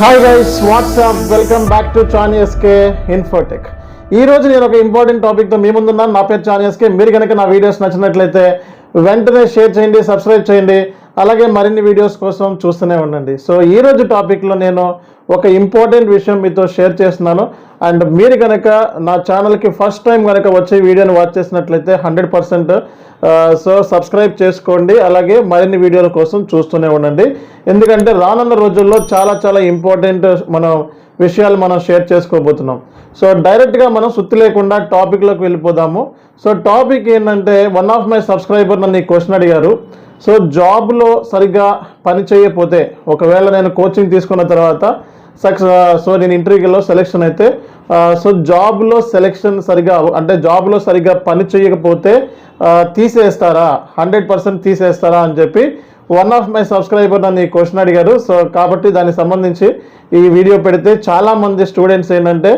Hi guys WhatsApp welcome back to చానియస్కే Infotech ఈ రోజు నేను ఒక ఇంపార్టెంట్ టాపిక్తో మీ ముందున్నాను. నా పేరు చానియస్కే మీరు కనుక నా వీడియోస్ నచ్చినట్లయితే వెంటనే షేర్ చేయండి సబ్స్క్రైబ్ చేయండి. అలాగే మరిన్ని వీడియోస్ కోసం చూస్తూనే ఉండండి. సో ఈ రోజు టాపిక్లో నేను ఒక ఇంపార్టెంట్ విషయం మీతో షేర్ చేస్తున్నాను. అండ్ మీరు కనుక నా ఛానల్కి ఫస్ట్ టైం కనుక వచ్చే వీడియోని వాచ్ చేసినట్లయితే హండ్రెడ్ పర్సెంట్ సో సబ్స్క్రైబ్ చేసుకోండి. అలాగే మరిన్ని వీడియోల కోసం చూస్తూనే ఉండండి. ఎందుకంటే రానున్న రోజుల్లో చాలా చాలా ఇంపార్టెంట్ మనం విషయాలు మనం షేర్ చేసుకోబోతున్నాం. సో డైరెక్ట్గా మనం సుత్తి లేకుండా టాపిక్లోకి వెళ్ళిపోదాము. సో టాపిక్ ఏంటంటే వన్ ఆఫ్ మై సబ్స్క్రైబర్ నన్ను క్వశ్చన్ అడిగారు. సో జాబ్లో సరిగ్గా పని చేయకపోతే ఒకవేళ నేను కోచింగ్ తీసుకున్న తర్వాత సక్సెస్ సో నేను ఇంటర్వ్యూలో సెలెక్షన్ అయితే సో జాబ్లో సెలెక్షన్ సరిగా అంటే జాబ్లో సరిగ్గా పని చేయకపోతే తీసేస్తారా? హండ్రెడ్ పర్సెంట్ తీసేస్తారా అని చెప్పి వన్ ఆఫ్ మై సబ్స్క్రైబర్ నన్ను ఈ క్వశ్చన్ అడిగారు. సో కాబట్టి దానికి సంబంధించి ఈ వీడియో పెడితే చాలామంది స్టూడెంట్స్ ఏంటంటే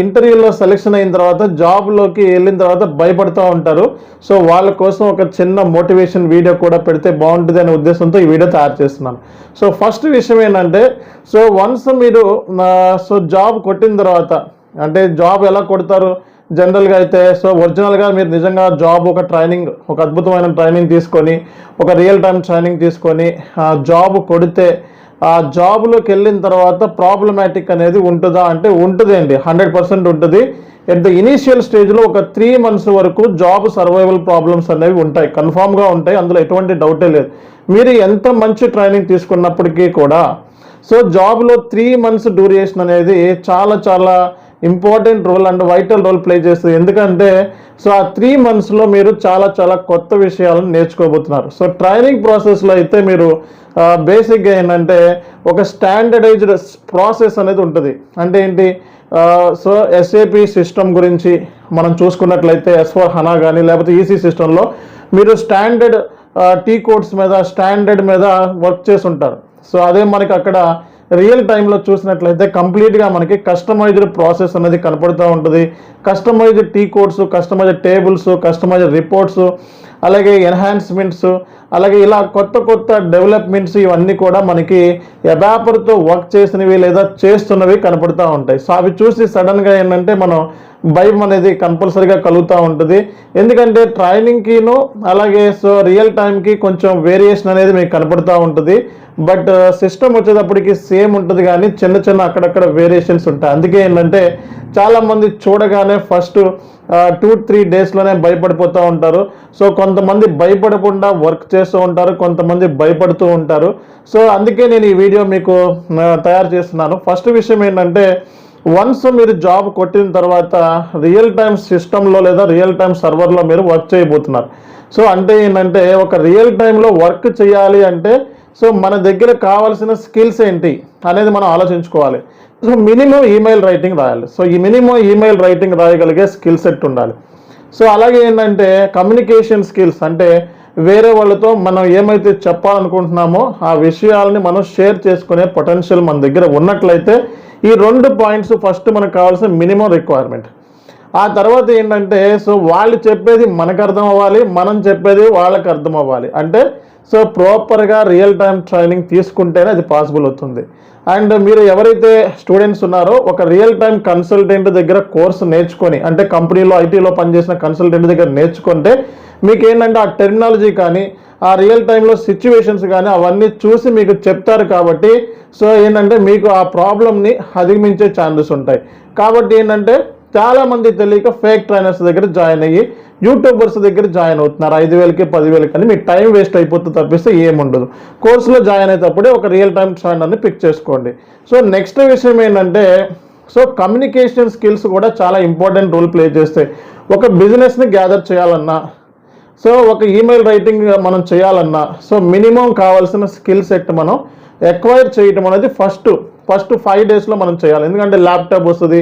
ఇంటర్వ్యూలో సెలెక్షన్ అయిన తర్వాత జాబ్లోకి వెళ్ళిన తర్వాత భయపడుతూ ఉంటారు. సో వాళ్ళ కోసం ఒక చిన్న మోటివేషన్ వీడియో కూడా పెడితే బాగుంటుంది అనే ఉద్దేశంతో ఈ వీడియో తయారు చేస్తున్నాను. సో ఫస్ట్ విషయం ఏంటంటే సో వన్స్ మీరు సో జాబ్ కొట్టిన తర్వాత అంటే జాబ్ ఎలా కొడతారు? జనరల్గా అయితే సో ఒరిజినల్గా మీరు నిజంగా జాబ్ ఒక ట్రైనింగ్ ఒక అద్భుతమైన ట్రైనింగ్ తీసుకొని ఒక రియల్ టైం ట్రైనింగ్ తీసుకొని ఆ జాబ్ కొడితే ఆ జాబ్లోకి వెళ్ళిన తర్వాత ప్రాబ్లమాటిక్ అనేది ఉంటుందా అంటే ఉంటుంది అండి హండ్రెడ్ పర్సెంట్ ఉంటుంది. ఎట్ ద ఇనీషియల్ స్టేజ్లో ఒక త్రీ మంత్స్ వరకు జాబ్ సర్వైవల్ ప్రాబ్లమ్స్ అనేవి ఉంటాయి కన్ఫామ్గా ఉంటాయి అందులో ఎటువంటి డౌటే లేదు. మీరు ఎంత మంచి ట్రైనింగ్ తీసుకున్నప్పటికీ కూడా సో జాబ్లో త్రీ మంత్స్ డ్యూరేషన్ అనేది చాలా చాలా important role and vital role play చేస్తుంది ఎందుకంటే సో ఆ త్రీ మంత్స్లో మీరు చాలా చాలా కొత్త విషయాలను నేర్చుకోబోతున్నారు. సో ట్రైనింగ్ ప్రాసెస్లో అయితే మీరు బేసిక్గా ఏంటంటే ఒక స్టాండర్డైజ్డ్ ప్రాసెస్ అనేది ఉంటుంది. అంటే ఏంటి సో ఎస్ఏపి సిస్టమ్ గురించి మనం చూసుకున్నట్లయితే ఎస్ఫోర్ హనా కానీ లేకపోతే ఈసీ సిస్టంలో మీరు స్టాండర్డ్ టీ కోడ్స్ మీద స్టాండర్డ్ మీద వర్క్ చేసి ఉంటారు సో అదే మనకి అక్కడ రియల్ టైంలో చూసినట్లయితే కంప్లీట్గా మనకి కస్టమైజ్డ్ ప్రాసెస్ అనేది కనపడుతూ ఉంటుంది. Customized T codes customized tables customized reports అలాగే ఎన్హాన్స్మెంట్స్ అలాగే ఇలా కొత్త కొత్త డెవలప్మెంట్స్ ఇవన్నీ కూడా మనకి ఎబాపర్తో వర్క్ చేసినవి లేదా చేస్తున్నవి కనపడుతూ ఉంటాయి. సో అవి చూసి సడన్గా ఏంటంటే మనం భయం అనేది కంపల్సరీగా కలుగుతూ ఉంటుంది. ఎందుకంటే ట్రైనింగ్కిను అలాగే సో రియల్ టైంకి కొంచెం వేరియేషన్ అనేది మీకు కనపడుతూ ఉంటుంది. బట్ సిస్టమ్ uh, వచ్చేటప్పటికి సేమ్ ఉంటుంది కానీ చిన్న చిన్న అక్కడక్కడ వేరియేషన్స్ ఉంటాయి. అందుకే ఏంటంటే చాలామంది చూడగానే ఫస్ట్ టూ త్రీ డేస్లోనే భయపడిపోతూ ఉంటారు. సో కొంతమంది భయపడకుండా వర్క్ చేస్తూ ఉంటారు కొంతమంది భయపడుతూ ఉంటారు. సో అందుకే నేను ఈ వీడియో మీకు uh, తయారు చేస్తున్నాను. ఫస్ట్ విషయం ఏంటంటే వన్స్ మీరు జాబ్ కొట్టిన తర్వాత రియల్ టైమ్ సిస్టంలో లేదా రియల్ టైమ్ సర్వర్లో మీరు వర్క్ చేయబోతున్నారు. సో అంటే ఏంటంటే ఒక రియల్ టైంలో వర్క్ చేయాలి అంటే సో మన దగ్గర కావాల్సిన స్కిల్స్ ఏంటి అనేది మనం ఆలోచించుకోవాలి. సో మినిమం ఈమెయిల్ రైటింగ్ రాయాలి. సో ఈ మినిమం ఈమెయిల్ రైటింగ్ రాయగలిగే స్కిల్ సెట్ ఉండాలి. సో అలాగే ఏంటంటే కమ్యూనికేషన్ స్కిల్స్ అంటే వేరే వాళ్ళతో మనం ఏమైతే చెప్పాలనుకుంటున్నామో ఆ విషయాలని మనం షేర్ చేసుకునే పొటెన్షియల్ మన దగ్గర ఉన్నట్లయితే ఈ రెండు పాయింట్స్ ఫస్ట్ మనకు కావాల్సిన మినిమం రిక్వైర్మెంట్ ఆ తర్వాత ఏంటంటే సో వాళ్ళు చెప్పేది మనకు అర్థం అవ్వాలి మనం చెప్పేది వాళ్ళకి అర్థం అవ్వాలి. అంటే సో ప్రాపర్గా రియల్ టైం ట్రైనింగ్ తీసుకుంటేనే అది పాసిబుల్ అవుతుంది. అండ్ మీరు ఎవరైతే స్టూడెంట్స్ ఉన్నారో ఒక రియల్ టైం కన్సల్టెంట్ దగ్గర కోర్సు నేర్చుకొని అంటే కంపెనీలో ఐటీలో పనిచేసిన కన్సల్టెంట్ దగ్గర నేర్చుకుంటే మీకు ఏంటంటే ఆ టెక్నాలజీ కానీ ఆ రియల్ టైంలో సిచ్యువేషన్స్ కానీ అవన్నీ చూసి మీకు చెప్తారు కాబట్టి సో ఏంటంటే మీకు ఆ ప్రాబ్లమ్ని అధిగమించే ఛాన్సెస్ ఉంటాయి. కాబట్టి ఏంటంటే చాలామంది తెలియక ఫేక్ ట్రైనర్స్ దగ్గర జాయిన్ అయ్యి యూట్యూబర్స్ దగ్గర జాయిన్ అవుతున్నారు. ఐదు వేలకి పదివేలకి అని మీకు టైం వేస్ట్ అయిపోతుంది తప్పిస్తే ఏముండదు. కోర్సులో జాయిన్ అయ్యేటప్పుడే ఒక రియల్ టైం ట్రైనర్ని పిక్ చేసుకోండి. సో నెక్స్ట్ విషయం ఏంటంటే సో కమ్యూనికేషన్ స్కిల్స్ కూడా చాలా ఇంపార్టెంట్ రోల్ ప్లే చేస్తాయి. ఒక బిజినెస్ని గ్యాదర్ చేయాలన్నా సో ఒక ఈమెయిల్ రైటింగ్ మనం చేయాలన్నా సో మినిమం కావాల్సిన స్కిల్ సెట్ మనం ఎక్వైర్ చేయటం అనేది ఫస్ట్ ఫస్ట్ ఫైవ్ డేస్లో మనం చేయాలి. ఎందుకంటే ల్యాప్టాప్ వస్తుంది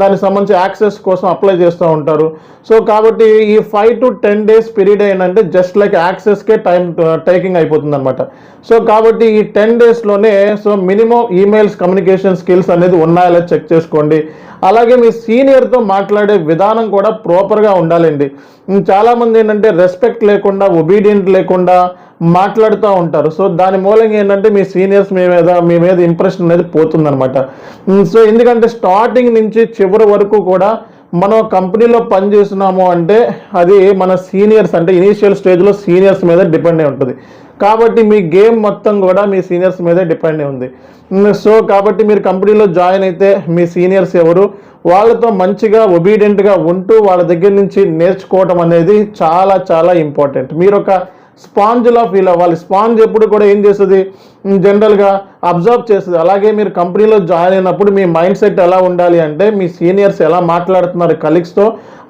దానికి సంబంధించి యాక్సెస్ కోసం అప్లై చేస్తూ ఉంటారు. సో కాబట్టి ఈ five to ten days period ఏంటంటే జస్ట్ లైక్ యాక్సెస్కే టైం టేకింగ్ అయిపోతుంది అనమాట సో కాబట్టి ఈ టెన్ డేస్లోనే so minimum emails communication skills అనేది ఉన్నాయా చెక్ చేసుకోండి. అలాగే మీ సీనియర్తో మాట్లాడే విధానం కూడా ప్రాపర్గా ఉండాలండి. చాలామంది ఏంటంటే రెస్పెక్ట్ లేకుండా ఒబీడియంట్ లేకుండా మాట్లాడుతూ ఉంటారు. సో దాని మూలంగా ఏంటంటే మీ సీనియర్స్ మీ మీద మీ మీద ఇంప్రెషన్ అనేది పోతుందనమాట సో ఎందుకంటే స్టార్టింగ్ నుంచి చివరి వరకు కూడా మనం కంపెనీలో పనిచేస్తున్నాము అంటే అది మన సీనియర్స్ అంటే ఇనీషియల్ స్టేజ్లో సీనియర్స్ మీద డిపెండ్ అయి ఉంటుంది. కాబట్టి మీ గేమ్ మొత్తం కూడా మీ సీనియర్స్ మీదే డిపెండ్ ఉంది. సో కాబట్టి మీరు కంపెనీలో జాయిన్ అయితే మీ సీనియర్స్ ఎవరు? వాళ్ళతో మంచిగా ఒబీడియంట్గా ఉంటూ వాళ్ళ దగ్గర నుంచి నేర్చుకోవటం అనేది చాలా చాలా ఇంపార్టెంట్ మీరు ఒక స్పాంజ్లా ఫీల్ అవ్వాలి. స్పాంజ్ ఎప్పుడు కూడా ఏం చేస్తుంది? జనరల్గా అబ్జర్వ్ చేస్తుంది. అలాగే మీరు కంపెనీలో జాయిన్ అయినప్పుడు మీ మైండ్ సెట్ ఎలా ఉండాలి అంటే మీ సీనియర్స్ ఎలా మాట్లాడుతున్నారు కలీగ్స్తో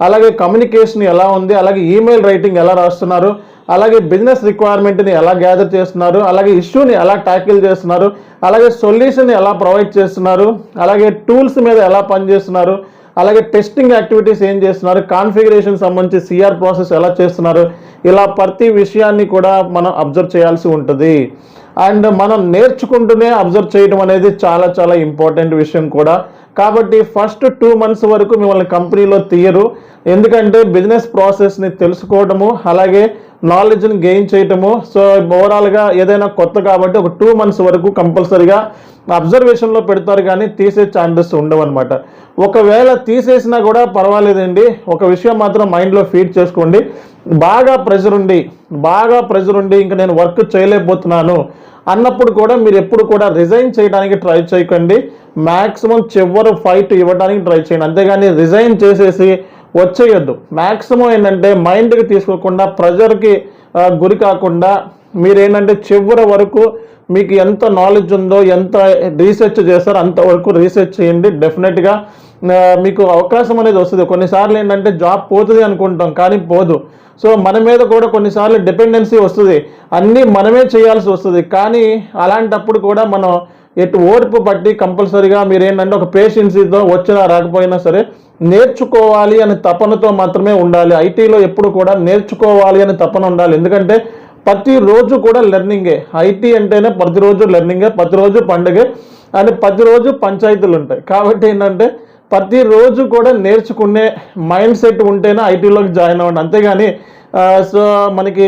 అలాగే కమ్యూనికేషన్ ఎలా ఉంది? అలాగే ఈమెయిల్ రైటింగ్ ఎలా రాస్తున్నారు? అలాగే బిజినెస్ రిక్వైర్మెంట్ని ఎలా గ్యాదర్ చేస్తున్నారు అలాగే ఇష్యూని ఎలా ట్యాకిల్ చేస్తున్నారు అలాగే సొల్యూషన్ ఎలా ప్రొవైడ్ చేస్తున్నారు అలాగే టూల్స్ మీద ఎలా పనిచేస్తున్నారు అలాగే టెస్టింగ్ యాక్టివిటీస్ ఏం చేస్తున్నారు కాన్ఫిగరేషన్ సంబంధించి సిఆర్ ప్రాసెస్ ఎలా చేస్తున్నారు ఇలా ప్రతి విషయాన్ని కూడా మనం అబ్జర్వ్ చేయాల్సి ఉంటుంది. అండ్ మనం నేర్చుకుంటూనే అబ్జర్వ్ చేయడం అనేది చాలా చాలా ఇంపార్టెంట్ విషయం కూడా. కాబట్టి ఫస్ట్ టూ మంత్స్ వరకు మిమ్మల్ని కంపెనీలో తీయరు. ఎందుకంటే బిజినెస్ ప్రాసెస్ని తెలుసుకోవడము అలాగే నాలెడ్జ్ని గెయిన్ చేయటము. సో ఓవరాల్గా ఏదైనా కొత్త కాబట్టి ఒక టూ మంత్స్ వరకు కంపల్సరీగా అబ్జర్వేషన్లో పెడతారు కానీ తీసే ఛాన్సెస్ ఉండవన్నమాట ఒకవేళ తీసేసినా కూడా పర్వాలేదండి. ఒక విషయం మాత్రం మైండ్లో ఫీడ్ చేసుకోండి. బాగా ప్రెజర్ ఉండి బాగా ప్రెజర్ ఉండి ఇంకా నేను వర్క్ చేయలేకపోతున్నాను అన్నప్పుడు కూడా మీరు ఎప్పుడు కూడా రిజైన్ చేయడానికి ట్రై చేయకండి. మ్యాక్సిమం చివరి ఫైట్ ఇవ్వడానికి ట్రై చేయండి. అంతేగాని రిజైన్ చేసేసి వచ్చేయొద్దు. మ్యాక్సిమం ఏంటంటే మైండ్కి తీసుకోకుండా ప్రెజర్కి గురి కాకుండా మీరేంటంటే చివరి వరకు మీకు ఎంత నాలెడ్జ్ ఉందో ఎంత రీసెర్చ్ చేస్తారో అంతవరకు రీసెర్చ్ చేయండి. డెఫినెట్గా మీకు అవకాశం అనేది వస్తుంది. కొన్నిసార్లు ఏంటంటే జాబ్ పోతుంది అనుకుంటాం కానీ పోదు. సో మన మీద కూడా కొన్నిసార్లు డిపెండెన్సీ వస్తుంది. అన్నీ మనమే చేయాల్సి వస్తుంది. కానీ అలాంటప్పుడు కూడా మనం ఎటు ఓర్పు పట్టి కంపల్సరీగా మీరు ఏంటంటే ఒక పేషెన్సీతో వచ్చినా రాకపోయినా సరే నేర్చుకోవాలి అనే తపనతో మాత్రమే ఉండాలి. ఐటీలో ఎప్పుడు కూడా నేర్చుకోవాలి అనే తపన ఉండాలి. ఎందుకంటే ప్రతిరోజు కూడా లెర్నింగే ఐటీ అంటేనే ప్రతిరోజు లెర్నింగే ప్రతిరోజు పండుగే అండ్ ప్రతిరోజు పంచాయతీలు ఉంటాయి. కాబట్టి ఏంటంటే ప్రతిరోజు కూడా నేర్చుకునే మైండ్ సెట్ ఉంటేనే ఐటీలోకి జాయిన్ అవ్వండి. అంతేగాని సో మనకి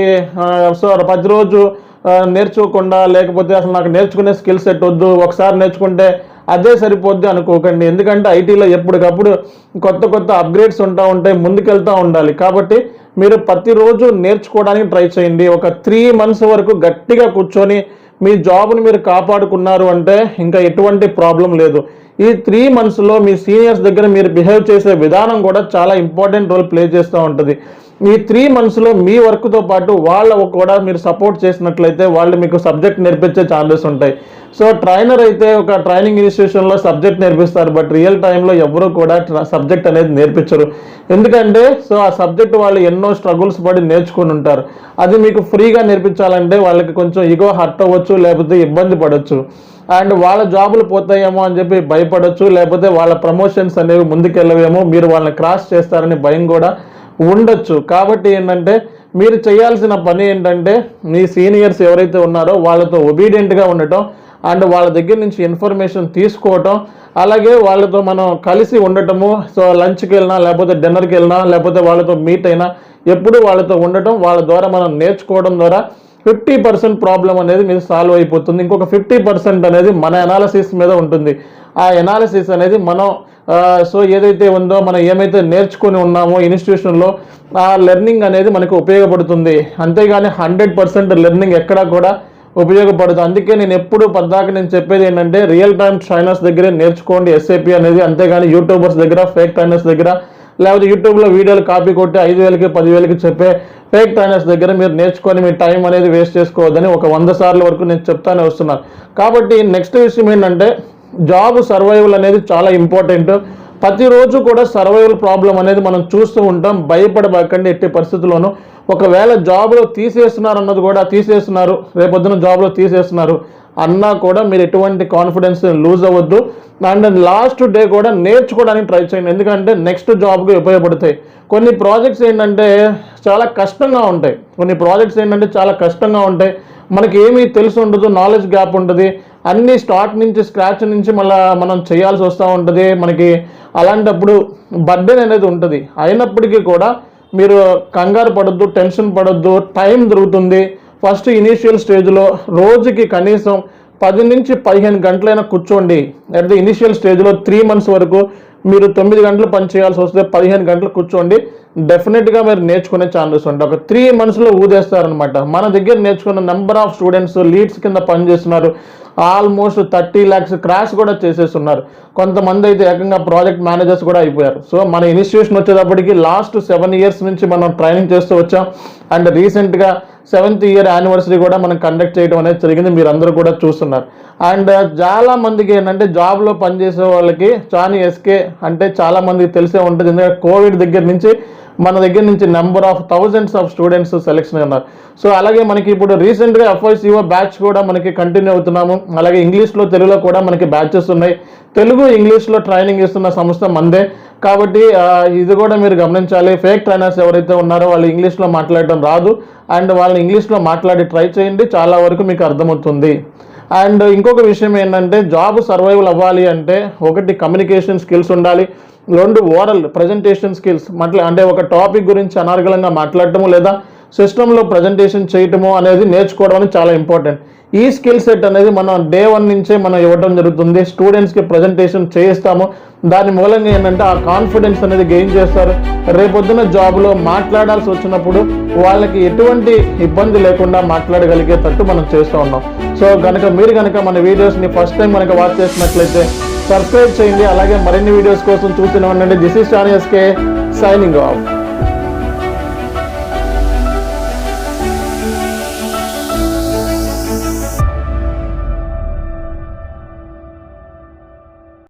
సో ప్రతిరోజు నేర్చుకోకుండా లేకపోతే అసలు నాకు నేర్చుకునే స్కిల్ సెట్ వద్దు ఒకసారి నేర్చుకుంటే అదే సరిపోద్ది అనుకోకండి. ఎందుకంటే ఐటీలో ఎప్పటికప్పుడు కొత్త కొత్త అప్గ్రేడ్స్ ఉంటా ఉంటాయి ముందుకెళ్తూ ఉండాలి. కాబట్టి మీరు ప్రతిరోజు నేర్చుకోవడానికి ట్రై చేయండి. ఒక త్రీ మంత్స్ వరకు గట్టిగా కూర్చొని మీ జాబ్ని మీరు కాపాడుకున్నారు అంటే ఇంకా ఎటువంటి ప్రాబ్లం లేదు. ఈ త్రీ మంత్స్లో మీ సీనియర్స్ దగ్గర మీరు బిహేవ్ చేసే విధానం కూడా చాలా ఇంపార్టెంట్ రోల్ ప్లే చేస్తూ ఉంటుంది. ఈ త్రీ మంత్స్లో మీ వర్క్తో పాటు వాళ్ళ కూడా మీరు సపోర్ట్ చేసినట్లయితే వాళ్ళు మీకు సబ్జెక్ట్ నేర్పించే ఛాన్సెస్ ఉంటాయి. సో ట్రైనర్ అయితే ఒక ట్రైనింగ్ ఇన్స్టిట్యూషన్లో సబ్జెక్ట్ నేర్పిస్తారు బట్ రియల్ టైంలో ఎవరు కూడా సబ్జెక్ట్ అనేది నేర్పించరు. ఎందుకంటే సో ఆ సబ్జెక్ట్ వాళ్ళు ఎన్నో స్ట్రగుల్స్ పడి నేర్చుకుని ఉంటారు. అది మీకు ఫ్రీగా నేర్పించాలంటే వాళ్ళకి కొంచెం ఇగో హర్ట్ అవ్వచ్చు లేకపోతే ఇబ్బంది పడవచ్చు అండ్ వాళ్ళ జాబులు పోతాయేమో అని చెప్పి భయపడవచ్చు లేకపోతే వాళ్ళ ప్రమోషన్స్ అనేవి ముందుకెళ్ళవేమో మీరు వాళ్ళని క్రాస్ చేస్తారని భయం కూడా ఉండొచ్చు. కాబట్టి ఏంటంటే మీరు చేయాల్సిన పని ఏంటంటే మీ సీనియర్స్ ఎవరైతే ఉన్నారో వాళ్ళతో ఒబీడియంట్గా ఉండటం అండ్ వాళ్ళ దగ్గర నుంచి ఇన్ఫర్మేషన్ తీసుకోవటం అలాగే వాళ్ళతో మనం కలిసి ఉండటము సో లంచ్కి వెళ్ళినా లేకపోతే డిన్నర్కి వెళ్ళినా లేకపోతే వాళ్ళతో మీట్ అయినా ఎప్పుడు వాళ్ళతో ఉండటం వాళ్ళ ద్వారా మనం నేర్చుకోవడం ద్వారా ఫిఫ్టీ పర్సెంట్ ప్రాబ్లం అనేది మీకు సాల్వ్ అయిపోతుంది. ఇంకొక ఫిఫ్టీ పర్సెంట్ అనేది మన ఎనాలసిస్ మీద ఉంటుంది. ఆ ఎనాలిసిస్ అనేది మనం సో ఏదైతే ఉందో మనం ఏమైతే నేర్చుకొని ఉన్నామో ఇన్స్టిట్యూషన్లో ఆ లెర్నింగ్ అనేది మనకు ఉపయోగపడుతుంది. అంతేగాని హండ్రెడ్ పర్సెంట్ లెర్నింగ్ ఎక్కడా కూడా ఉపయోగపడదు. అందుకే నేను ఎప్పుడు పద్దాక నేను చెప్పేది ఏంటంటే రియల్ టైమ్ ట్రైనర్స్ దగ్గరే నేర్చుకోండి ఎస్ఏపి అనేది. అంతేగాని యూట్యూబర్స్ దగ్గర ఫేక్ ట్రైనర్స్ దగ్గర లేకపోతే యూట్యూబ్లో వీడియోలు కాపీ కొట్టి ఐదు వేలకి పదివేలకి చెప్పే ఫేక్ ట్రైనర్స్ దగ్గర మీరు నేర్చుకొని మీ టైం అనేది వేస్ట్ చేసుకోవద్దని ఒక వంద సార్ల వరకు నేను చెప్తానే వస్తున్నాను కాబట్టి నెక్స్ట్ విషయం ఏంటంటే జాబ్ సర్వైవల్ అనేది చాలా ఇంపార్టెంట్. ప్రతిరోజు కూడా సర్వైవల్ ప్రాబ్లం అనేది మనం చూస్తూ ఉంటాం భయపడబాకండి ఎట్టి పరిస్థితుల్లోనూ. ఒకవేళ జాబ్లో తీసేస్తున్నారు అన్నది కూడా తీసేస్తున్నారు రేపొద్దున జాబ్లో తీసేస్తున్నారు అన్నా కూడా మీరు ఎటువంటి కాన్ఫిడెన్స్ లూజ్ అవ్వద్దు. అండ్ లాస్ట్ డే కూడా నేర్చుకోవడానికి ట్రై చేయండి ఎందుకంటే నెక్స్ట్ జాబ్కి ఉపయోగపడతాయి. కొన్ని ప్రాజెక్ట్స్ ఏంటంటే చాలా కష్టంగా ఉంటాయి. కొన్ని ప్రాజెక్ట్స్ ఏంటంటే చాలా కష్టంగా ఉంటాయి. మనకి ఏమీ తెలిసి ఉండదు నాలెడ్జ్ గ్యాప్ ఉంటుంది. అన్ని స్టార్ట్ నుంచి స్క్రాచ్ నుంచి మళ్ళీ మనం చేయాల్సి వస్తూ ఉంటుంది. మనకి అలాంటప్పుడు బర్డెన్ అనేది ఉంటుంది. అయినప్పటికీ కూడా మీరు కంగారు పడద్దు టెన్షన్ పడద్దు టైం దొరుకుతుంది. ఫస్ట్ ఇనీషియల్ స్టేజ్లో రోజుకి కనీసం పది నుంచి పదిహేను గంటలైనా కూర్చోండి. అట్ ది ఇనిషియల్ స్టేజ్లో త్రీ మంత్స్ వరకు మీరు తొమ్మిది గంటలు పని చేయాల్సి వస్తే పదిహేను గంటలు కూర్చోండి. డెఫినెట్గా మీరు నేర్చుకునే ఛాన్సెస్ ఉంటాయి. ఒక త్రీ మంత్స్లో ఊదేస్తారనమాట మన దగ్గర నేర్చుకున్న నెంబర్ ఆఫ్ స్టూడెంట్స్ లీడ్స్ కింద పనిచేస్తున్నారు. ఆల్మోస్ట్ థర్టీ ల్యాక్స్ క్రాష్ కూడా చేసేస్తున్నారు. కొంతమంది అయితే ఏకంగా ప్రాజెక్ట్ మేనేజర్స్ కూడా అయిపోయారు. సో మన ఇన్స్టిట్యూషన్ వచ్చేటప్పటికి లాస్ట్ సెవెన్ ఇయర్స్ నుంచి మనం ట్రైనింగ్ చేస్తూ వచ్చాం. అండ్ రీసెంట్గా సెవెంత్ ఇయర్ యానివర్సరీ కూడా మనం కండక్ట్ చేయడం అనేది జరిగింది. మీరు అందరూ కూడా చూస్తున్నారు. అండ్ చాలా మందికి ఏంటంటే జాబ్లో పనిచేసే వాళ్ళకి చాని ఎస్కే అంటే చాలా మందికి తెలిసే ఉంటుంది. ఎందుకంటే కోవిడ్ దగ్గర నుంచి మన దగ్గర నుంచి number of thousands of students selection ఉన్నారు. సో అలాగే మనకి ఇప్పుడు రీసెంట్గా ఎఫ్ఐసిఓ బ్యాచ్ కూడా మనకి కంటిన్యూ అవుతున్నాము. అలాగే ఇంగ్లీష్లో తెలుగులో కూడా మనకి బ్యాచెస్ ఉన్నాయి. తెలుగు ఇంగ్లీష్లో ట్రైనింగ్ ఇస్తున్న సంస్థ మందే. కాబట్టి ఇది కూడా మీరు గమనించాలి. ఫేక్ ట్రైనర్స్ ఎవరైతే ఉన్నారో వాళ్ళు ఇంగ్లీష్లో మాట్లాడడం రాదు. అండ్ వాళ్ళని ఇంగ్లీష్లో మాట్లాడి ట్రై చేయండి. చాలా వరకు మీకు అర్థమవుతుంది. అండ్ ఇంకొక విషయం ఏంటంటే జాబ్ సర్వైవల్ అవ్వాలి అంటే ఒకటి కమ్యూనికేషన్ స్కిల్స్ ఉండాలి. రెండు ఓరల్ ప్రజెంటేషన్ స్కిల్స్ మట్ల అంటే ఒక టాపిక్ గురించి అనర్గళంగా మాట్లాడటము లేదా సిస్టంలో ప్రజెంటేషన్ చేయటము అనేది నేర్చుకోవడం అనేది చాలా ఇంపార్టెంట్ ఈ స్కిల్ సెట్ అనేది మనం డే వన్ నుంచే మనం ఇవ్వడం జరుగుతుంది. స్టూడెంట్స్కి ప్రజెంటేషన్ చేయిస్తాము. దాని మూలంగా ఏంటంటే ఆ కాన్ఫిడెన్స్ అనేది గెయిన్ చేస్తారు. రేపొద్దున జాబ్లో మాట్లాడాల్సి వచ్చినప్పుడు వాళ్ళకి ఎటువంటి ఇబ్బంది లేకుండా మాట్లాడగలిగేటట్టు మనం చేస్తూ ఉన్నాం. సో కనుక మీరు కనుక మన వీడియోస్ని ఫస్ట్ టైం కనుక వాచ్ చేసినట్లయితే సబ్స్క్రైబ్ చేయండి. అలాగే మరిన్ని వీడియోస్ కోసం చూస్తూనే ఉండండి. దిస్ ఇస్ చానియస్కే సైనింగ్ ఆఫ్